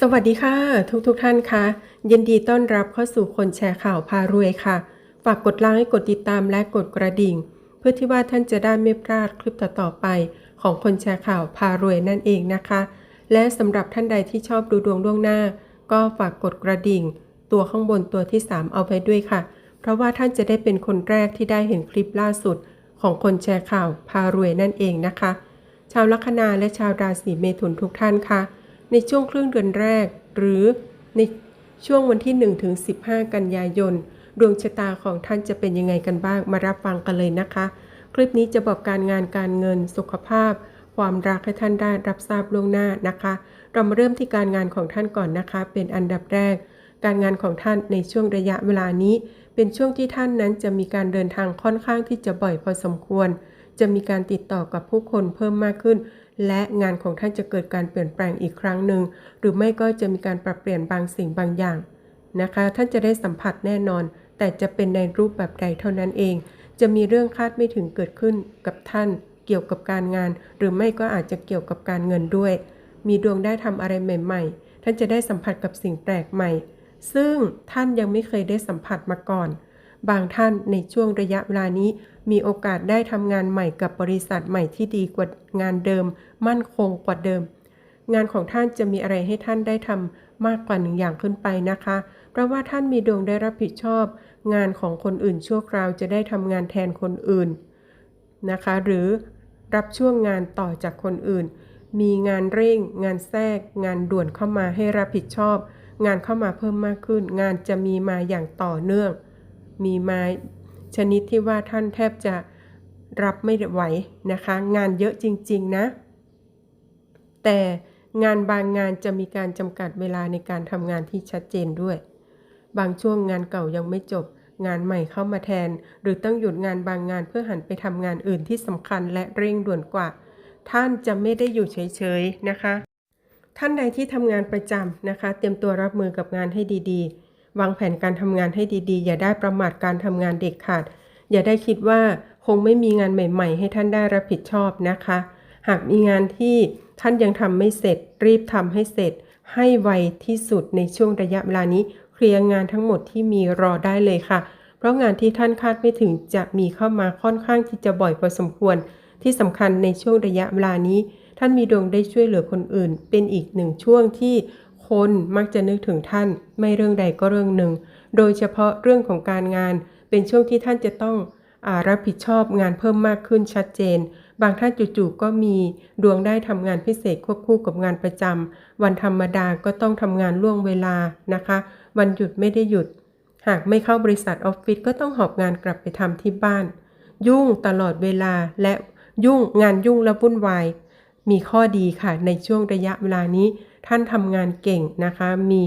สวัสดีค่ะ ทุกทุกๆท่านคะยินดีต้อนรับเข้าสู่คนแชร์ข่าวพารวยค่ะ ฝากกดไลค์กดติดตามและกดกระดิ่ง เพื่อที่ว่าท่านจะได้ไม่พลาดคลิปต่อๆไป ของคนแชร์ข่าวพารวยนั่นเองนะคะ และสำหรับท่านใดที่ชอบดูดวงล่วงหน้า ก็ฝากกดกระดิ่ง ตัวข้างบนตัวที่ 3 เอาไว้ด้วยค่ะ เพราะว่าท่านจะได้เป็นคนแรกที่ได้เห็นคลิปล่าสุด ของคนแชร์ข่าวพารวยนั่นเองนะคะ ชาวลัคนาและชาวราศีเมถุนทุกท่านค่ะ ในช่วงครึ่งเดือนแรก หรือในช่วงวันที่1ถึง15 กันยายน ดวงชะตาของท่านจะเป็นยังไงกันบ้างมารับฟังกันเลยนะคะ คลิปนี้จะบอกการงานการเงินสุขภาพ ความรักให้ท่านได้รับทราบล่วงหน้านะคะ เรามาเริ่มที่การงานของท่านก่อนนะคะ เป็นอันดับแรก การงานของท่านในช่วงระยะเวลานี้ เป็นช่วงที่ท่านนั้นจะมีการเดินทางค่อนข้างที่จะบ่อยพอสมควร จะมีการติดต่อกับผู้คนเพิ่มมากขึ้น และงานของท่านจะเกิดการเปลี่ยนแปลงอีกครั้งหนึ่ง หรือไม่ก็จะมีการปรับเปลี่ยนบางสิ่งบางอย่างนะคะ ท่านจะได้สัมผัสแน่นอน แต่จะเป็นในรูปแบบใดเท่านั้นเอง จะมีเรื่องคาดไม่ถึงเกิดขึ้นกับท่าน เกี่ยวกับการงาน หรือไม่ก็อาจจะเกี่ยวกับการเงินด้วย มีดวงได้ทำอะไรใหม่ ๆ ท่านจะได้สัมผัสกับสิ่งแปลกใหม่ ซึ่งท่านยังไม่เคยได้สัมผัสมาก่อน บางท่านในช่วงระยะเวลานี้ มีโอกาสได้ทำงานใหม่กับบริษัทใหม่ที่ดีกว่างานเดิม มั่นคงกว่าเดิม งานของท่านจะมีอะไรให้ท่านได้ทำมากกว่าหนึ่งอย่างขึ้นไปนะคะ เพราะว่าท่านมีดวงได้รับผิดชอบ งานของคนอื่นชั่วคราวจะได้ทำงานแทนคนอื่นนะคะ หรือรับช่วงงานต่อจากคนอื่น มีงานเร่ง งานแทรก งานด่วนเข้ามาให้รับผิดชอบ งานเข้ามาเพิ่มมากขึ้น งานจะมีมาอย่างต่อเนื่อง มีมาชนิดที่ว่าท่านแทบจะรับไม่ไหวนะคะ งานเยอะจริง ๆ นะ แต่งานบางงานจะมีการจำกัดเวลาในการทำงานที่ชัดเจนด้วย บางช่วงงานเก่ายังไม่จบ งานใหม่เข้ามาแทน หรือต้องหยุดงานบางงานเพื่อหันไปทำงานอื่นที่สำคัญและเร่งด่วนกว่า ท่านจะไม่ได้อยู่เฉย ๆ นะคะ ท่านใดที่ทำงานประจำนะคะ เตรียมตัวรับมือกับงานให้ดี ๆ วางแผนการทำงานให้ดีๆ อย่าได้ประมาทการทำงานเด็กขาด อย่าได้คิดว่าคงไม่มีงานใหม่ ๆ ให้ท่านได้รับผิดชอบนะคะ หากมีงานที่ท่านยังทำไม่เสร็จ รีบทำให้เสร็จ ให้ไวที่สุดในช่วงระยะเวลานี้ เคลียร์งานทั้งหมดที่มีรอได้เลยค่ะ เพราะงานที่ท่านคาดไม่ถึงจะมีเข้ามาค่อนข้างที่จะบ่อยพอสมควร ที่สำคัญในช่วงระยะเวลานี้ ท่านมีดวงได้ช่วยเหลือคนอื่น เป็นอีกหนึ่งช่วงที่ คนมักจะนึกถึงท่าน ไม่เรื่องใดก็เรื่องหนึ่ง โดยเฉพาะเรื่องของการงาน เป็นช่วงที่ท่านจะต้องอรับผิดชอบงานเพิ่มมากขึ้นชัดเจน บางท่านจู่ๆก็มีดวงได้ทำงานพิเศษควบคู่กับงานประจำวันธรรมดาก็ต้องทำงานล่วงเวลานะคะ วันหยุดไม่ได้หยุด หากไม่เข้าบริษัทออฟฟิศก็ต้องหอบงานกลับไปทำที่บ้าน ยุ่งตลอดเวลาและยุ่งงานยุ่งและวุ่นวาย มีข้อดีค่ะในช่วงระยะเวลานี้ ท่านทำงานเก่งนะคะ มี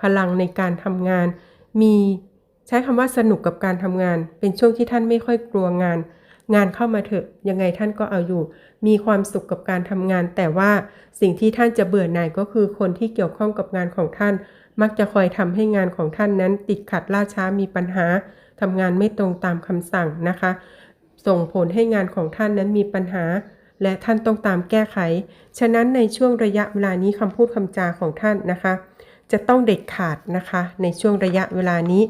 พลังในการทำงาน มีใช้คำว่าสนุกกับการทำงาน เป็นช่วงที่ท่านไม่ค่อยกลัวงาน งานเข้ามาเถอะยังไงท่านก็เอาอยู่ มีความสุขกับการทำงาน แต่ว่าสิ่งที่ท่านจะเบื่อหน่ายก็คือคนที่เกี่ยวข้องกับงานของท่าน มักจะคอยทำให้งานของท่านนั้น ติดขัดล่าช้ามีปัญหาทำงานไม่ตรงตามคำสั่งนะคะ ส่งผลให้งานของท่านนั้นมีปัญหา และท่านต้องตามแก้ไข ฉะนั้นในช่วงระยะเวลานี้คำพูดคำจาของท่านนะคะ จะต้องเด็ดขาดนะคะ ในช่วงระยะเวลานี้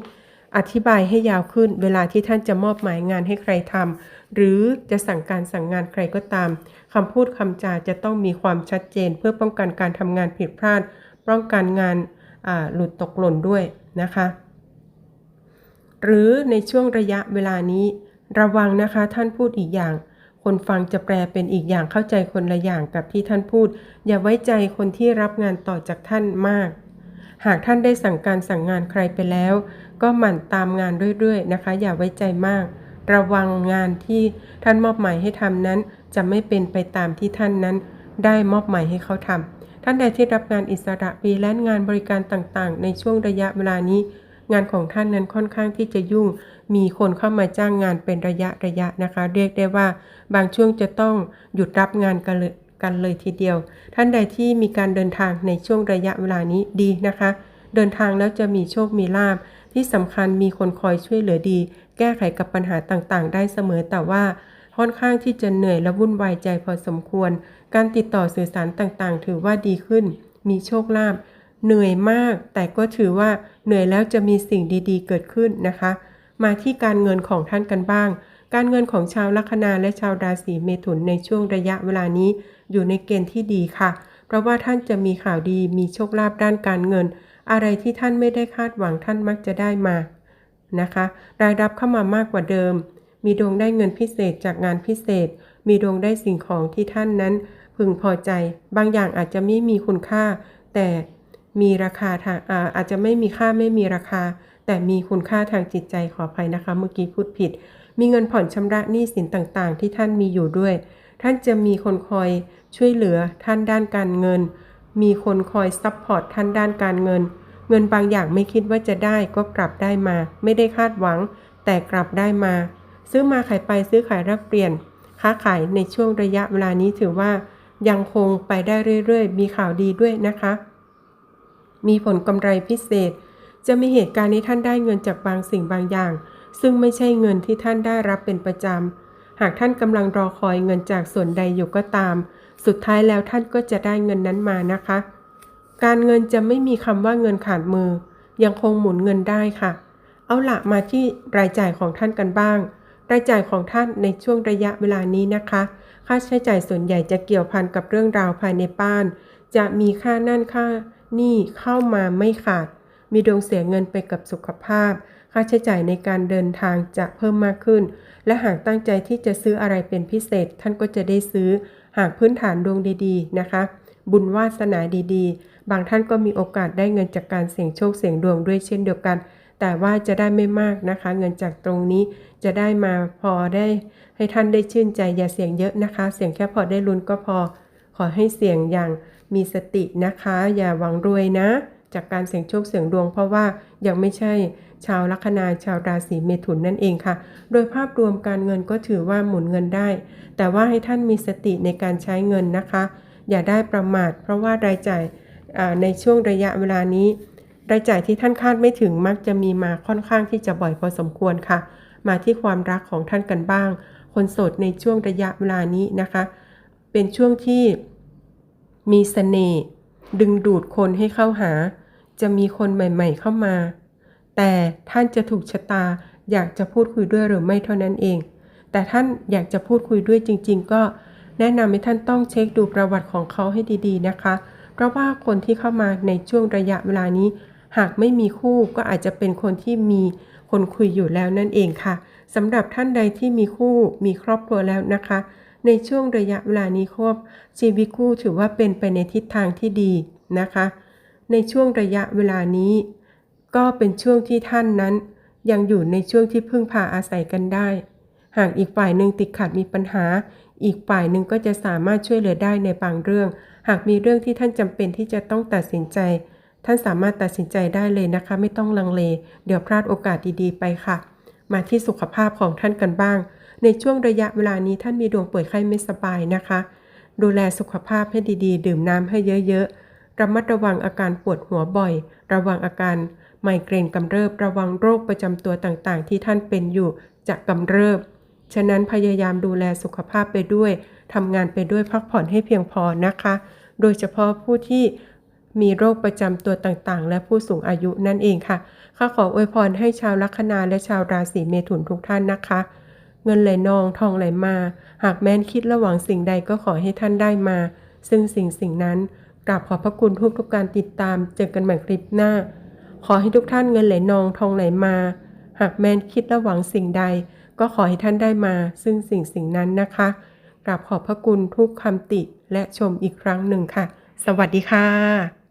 อธิบายให้ยาวขึ้น เวลาที่ท่านจะมอบหมายงานให้ใครทำหรือจะสั่งการสั่งงานใครก็ตามคำพูดคำจาจะต้องมีความชัดเจน เพื่อป้องกันการทำงานผิดพลาด ป้องกันงานาหลุดตกหล่นด้วยนะคะ หรือในช่วงระยะเวลานี้ระวังนะคะท่านพูดอีกอย่าง คนฟังจะแปลเป็นอีกอย่างเข้าใจคนละอย่างกับที่ท่านพูด อย่าไว้ใจคนที่รับงานต่อจากท่านมาก หากท่านได้สั่งการสั่งงานใครไปแล้ว ก็หมั่นตามงานเรื่อยๆนะคะ อย่าไว้ใจมาก ระวังงานที่ท่านมอบหมายให้ทำนั้น จะไม่เป็นไปตามที่ท่านนั้น ได้มอบหมายให้เขาทำท่านใดที่รับงานอิสระฟรีแลนซ์งานบริการต่างๆ ในช่วงระยะเวลานี้ งานของท่านนั้นค่อนข้างที่จะยุ่ง มีคนเข้ามาจ้างงานเป็นระยะระยะนะคะ เรียกได้ว่าบางช่วงจะต้องหยุดรับงานกันเลยกันเลยทีเดียว ท่านใดที่มีการเดินทางในช่วงระยะเวลานี้ดีนะคะ เดินทางแล้วจะมีโชคมีลาภที่สำคัญมีคนคอยช่วยเหลือดี แก้ไขกับปัญหาต่างๆ ได้เสมอแต่ว่าค่อนข้างที่จะเหนื่อยและวุ่นวายใจพอสมควร การติดต่อสื่อสารต่างๆ ถือว่าดีขึ้น มีโชคลาภ เหนื่อยมาก แต่ก็ถือว่าเหนื่อยแล้วจะมีสิ่งดีๆ เกิดขึ้นนะคะ มาที่การเงินของท่านกันบ้าง การเงินของชาวลัคนาและชาวราศีเมถุนในช่วงระยะเวลานี้ อยู่ในเกณฑ์ที่ดีค่ะ เพราะว่าท่านจะมีข่าวดีมีโชคลาภด้านการเงิน อะไรที่ท่านไม่ได้คาดหวังท่านมักจะได้มานะคะรายรับเข้ามามากกว่าเดิม มีดวงได้เงินพิเศษจากงานพิเศษ มีดวงได้สิ่งของที่ท่านนั้น พึงพอใจ บางอย่างอาจจะไม่มีคุณค่า แต่ มีราคาทางอาอาจจะไม่มีค่าไม่มีราคา แต่มีคุณค่าทางจิตใจขออภัยนะคะ เมื่อกี้พูดผิด มีเงินผ่อนชำระหนี้สินต่างๆ ที่ท่านมีอยู่ด้วย ท่านจะมีคนคอยช่วยเหลือท่านด้านการเงิน มีคนคอยซัพพอร์ตท่านด้านการเงิน เงินบางอย่างไม่คิดว่าจะได้ก็กลับได้มา ไม่ได้คาดหวัง แต่กลับได้มา ซื้อมาขายไปซื้อขายรับเปลี่ยน ค้าขายในช่วงระยะเวลานี้ถือว่ายังคงไปได้เรื่อยๆ มีข่าวดีด้วยนะคะ มีผลกำไรพิเศษ จะมีเหตุการณ์ที่ท่านได้เงินจากบางสิ่งบางอย่าง ซึ่งไม่ใช่เงินที่ท่านได้รับเป็นประจำ หากท่านกำลังรอคอยเงินจากส่วนใดอยู่ก็ตาม สุดท้ายแล้วท่านก็จะได้เงินนั้นมานะคะ การเงินจะไม่มีคำว่าเงินขาดมือ ยังคงหมุนเงินได้ค่ะ เอาละมาที่รายจ่ายของท่านกันบ้าง รายจ่ายของท่านในช่วงระยะเวลานี้นะคะ ค่าใช้จ่ายส่วนใหญ่จะเกี่ยวพันกับเรื่องราวภายในบ้าน จะมีค่านั่นค่า นี่เข้ามาไม่ขาด มีดวงเสียเงินไปกับสุขภาพ ค่าใช้จ่ายในการเดินทางจะเพิ่มมากขึ้น และหากตั้งใจที่จะซื้ออะไรเป็นพิเศษ ท่านก็จะได้ซื้อ หากพื้นฐานดวงดีๆ นะคะ บุญวาสนาดีๆ บางท่านก็มีโอกาสได้เงินจากการเสี่ยงโชคเสี่ยงดวงด้วยเช่นเดียวกัน แต่ว่าจะได้ไม่มากนะคะ เงินจากตรงนี้จะได้มาพอได้ ให้ท่านได้ชื่นใจอย่าเสี่ยงเยอะนะคะ เสี่ยงแค่พอได้ลุ้นก็พอ ขอให้เสี่ยงอย่างมีสตินะคะ อย่าหวังรวยนะ จากการเสี่ยงโชคเสี่ยงดวง เพราะว่ายังไม่ใช่ชาวลัคนาชาวราศีเมถุนนั่นเองค่ะ โดยภาพรวมการเงินก็ถือว่าหมุนเงินได้ แต่ว่าให้ท่านมีสติในการใช้เงินนะคะ อย่าได้ประมาท เพราะว่ารายจ่ายในช่วงระยะเวลานี้ รายจ่ายที่ท่านคาดไม่ถึงมักจะมีมาค่อนข้างที่จะบ่อยพอสมควรค่ะ มาที่ความรักของท่านกันบ้าง คนโสดในช่วงระยะเวลานี้นะคะ เป็นช่วงที่มีเสน่ห์ดึงดูดคนให้เข้าหา จะมีคนใหม่ๆเข้ามา แต่ท่านจะถูกชะตาอยากจะพูดคุยด้วยหรือไม่เท่านั้นเอง แต่ท่านอยากจะพูดคุยด้วยจริง ๆ ก็แนะนำให้ท่านต้องเช็คดูประวัติของเขาให้ดีๆนะคะ เพราะว่าคนที่เข้ามาในช่วงระยะเวลานี้ หากไม่มีคู่ก็อาจจะเป็นคนที่มีคนคุยอยู่แล้วนั่นเองค่ะสำหรับท่านใดที่มีคู่มีครอบครัวแล้วนะคะ ในช่วงระยะเวลานี้ครบชีวิตคู่ถือว่าเป็นไปในทิศทางที่ดีนะคะ ในช่วงระยะเวลานี้ ก็เป็นช่วงที่ท่านนั้น ยังอยู่ในช่วงที่พึ่งพาอาศัยกันได้ หากอีกฝ่ายหนึ่งติดขัดมีปัญหา อีกฝ่ายหนึ่งก็จะสามารถช่วยเหลือได้ในบางเรื่อง หากมีเรื่องที่ท่านจำเป็นที่จะต้องตัดสินใจ ท่านสามารถตัดสินใจได้เลยนะคะ ไม่ต้องลังเล เดี๋ยวพลาดโอกาสดีๆ ไปค่ะ มาที่สุขภาพของท่านกันบ้าง ในช่วงระยะเวลานี้ท่านมีดวงป่วยไข้ไม่สบายนะคะ ดูแลสุขภาพให้ดีๆ ดื่มน้ำให้เยอะๆ ระมัดระวังอาการปวดหัวบ่อย ระวังอาการไมเกรนกำเริบ ระวังโรคประจำตัวต่างๆ ที่ท่านเป็นอยู่จะกำเริบ ฉะนั้นพยายามดูแลสุขภาพไปด้วยทำงานไปด้วยพักผ่อนให้เพียงพอนะคะ โดยเฉพาะผู้ที่มีโรคประจำตัวต่างๆ และผู้สูงอายุนั่นเองค่ะข้าขออวยพรให้ชาวลัคนาและชาวราศีเมถุนทุกท่านนะคะ เงินไหลนองทองไหลมา หากแม้นคิดระหว่างสิ่งใดก็ขอให้ท่านได้มา ซึ่งสิ่งสิ่งนั้นกราบขอบพระคุณทุกทุกการติดตาม เจอกันใหม่คลิปหน้า ขอให้ทุกท่านเงินไหลนองทองไหลมา หากแม้นคิดระหวังสิ่งใด ก็ขอให้ท่านได้มา ซึ่งสิ่งสิ่งนั้นนะคะกราบขอบพระคุณทุกคำติและชมอีกครั้งหนึ่งค่ะ สวัสดีค่ะ